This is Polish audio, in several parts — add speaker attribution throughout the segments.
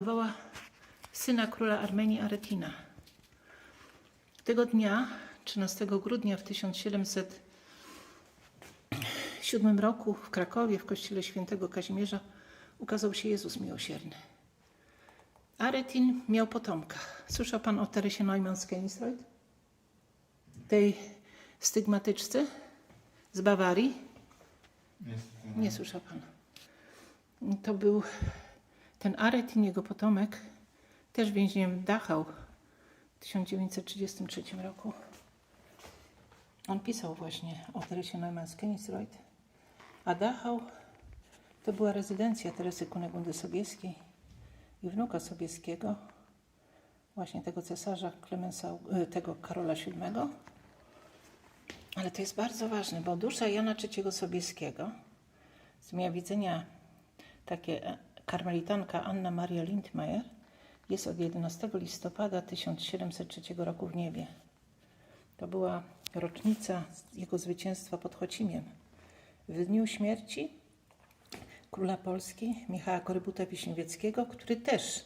Speaker 1: woła syna króla Armenii Aretina. Tego dnia, 13 grudnia w 1707 roku w Krakowie w kościele świętego Kazimierza ukazał się Jezus Miłosierny. Aretin miał potomka. Słyszał pan o Teresie Neumann z? Tej stygmatyczce z Bawarii?
Speaker 2: Niestety.
Speaker 1: Nie słyszał pan. To był ten Aretin, jego potomek, też więźniem Dachau w 1933 roku. On pisał właśnie o Teresie Neumann z Kenisreuth. A Dachau to była rezydencja Teresy Kunegundy Sobieskiej i wnuka Sobieskiego, właśnie tego cesarza Klemensa, e, tego Karola VII. Ale to jest bardzo ważne, bo dusza Jana III Sobieskiego, z dnia widzenia takie e, karmelitanka Anna Maria Lindmeier, jest od 11 listopada 1703 roku w niebie. To była rocznica jego zwycięstwa pod Chocimiem. W dniu śmierci króla Polski Michała Korybuta Wiśniewieckiego, który też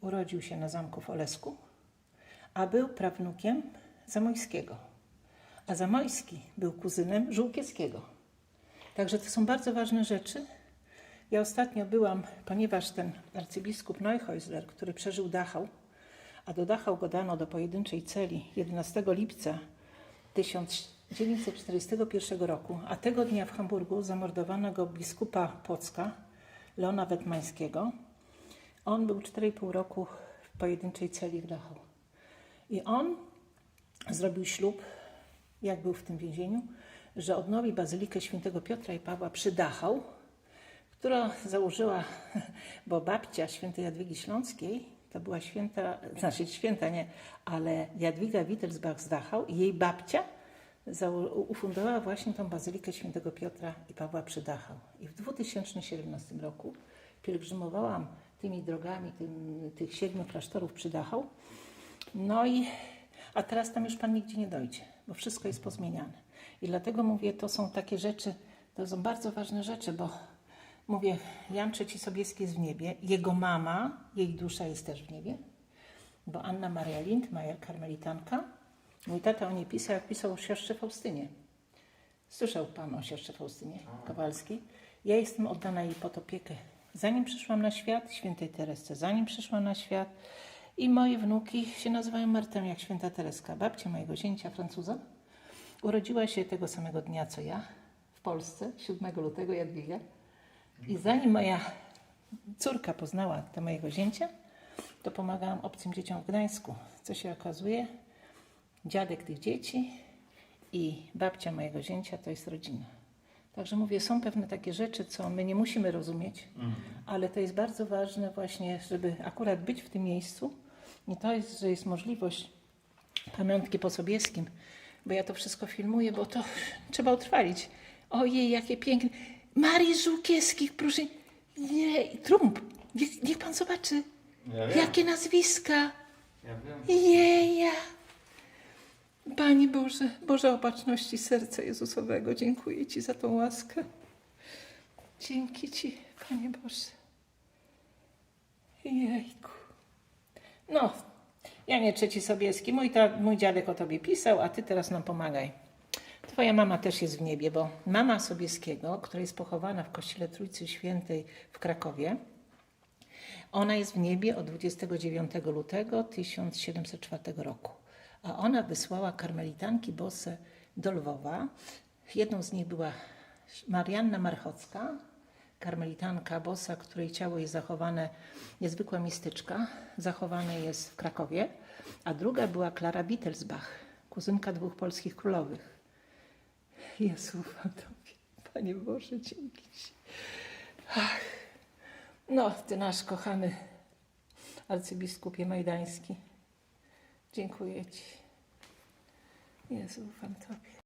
Speaker 1: urodził się na zamku w Olesku, a był prawnukiem Zamojskiego. A Zamojski był kuzynem Żółkiewskiego. Także to są bardzo ważne rzeczy. Ja ostatnio byłam, ponieważ ten arcybiskup Neuhäusler, który przeżył Dachau, a do Dachau go dano do pojedynczej celi 11 lipca 1941 roku, a tego dnia w Hamburgu zamordowano go biskupa Płocka, Leona Wetmańskiego. On był 4,5 roku w pojedynczej celi w Dachau. I on zrobił ślub, jak był w tym więzieniu, że odnowi bazylikę świętego Piotra i Pawła przy Dachau, którą założyła, bo babcia świętej Jadwigi Śląskiej to była święta, znaczy święta nie, ale Jadwiga Wittelsbach z Dachau i jej babcia ufundowała właśnie tą bazylikę świętego Piotra i Pawła przy Dachau. I w 2017 roku pielgrzymowałam tymi drogami tym, tych siedmiu klasztorów przy Dachau. No i, a teraz tam już Pan nigdzie nie dojdzie, bo wszystko jest pozmieniane. I dlatego mówię, to są takie rzeczy, to są bardzo ważne rzeczy, bo mówię, Jan III Sobieski jest w niebie, jego mama, jej dusza jest też w niebie, bo Anna Maria Lindmeier, karmelitanka, mój tata o niej pisał, jak pisał o siostrze Faustynie. Słyszał Pan o siostrze Faustynie Kowalskiej? Ja jestem oddana jej pod opiekę. Zanim przyszłam na świat, świętej Teresce, zanim przyszłam na świat i moje wnuki się nazywają Martą jak święta Tereska, babcia mojego zięcia Francuza. Urodziła się tego samego dnia co ja w Polsce, 7 lutego Jadwiga. I zanim moja córka poznała te mojego zięcia, to pomagałam obcym dzieciom w Gdańsku. Co się okazuje, dziadek tych dzieci i babcia mojego zięcia to jest rodzina. Także mówię, są pewne takie rzeczy, co my nie musimy rozumieć, ale to jest bardzo ważne właśnie, żeby akurat być w tym miejscu. Nie to jest, że jest możliwość pamiątki po Sobieskim, bo ja to wszystko filmuję, bo to trzeba utrwalić. Ojej, jakie piękne. Marii Żółkiewskich, proszę. Nie, Trump. Niech, niech pan zobaczy,
Speaker 2: Ja wiem.
Speaker 1: jakie nazwiska.
Speaker 2: Ja wiem.
Speaker 1: Jeja. Panie Boże, Boże opatrzności serca Jezusowego, dziękuję Ci za tą łaskę. Dzięki Ci, Panie Boże. Jejku. No, ja nie trzeci Sobieski. Mój, ta, mój dziadek o Tobie pisał, a Ty teraz nam pomagaj. Twoja mama też jest w niebie, bo mama Sobieskiego, która jest pochowana w kościele Trójcy Świętej w Krakowie, ona jest w niebie od 29 lutego 1704 roku. A ona wysłała karmelitanki bose do Lwowa. Jedną z nich była Marianna Marchocka, karmelitanka bosa, której ciało jest zachowane, niezwykła mistyczka, zachowane jest w Krakowie. A druga była Klara Wittelsbach, kuzynka dwóch polskich królowych. Jezu, ufam Tobie. Panie Boże, dzięki Ci. Ach. No, Ty nasz kochany arcybiskupie majdański. Dziękuję Ci. Jezu, ufam Tobie.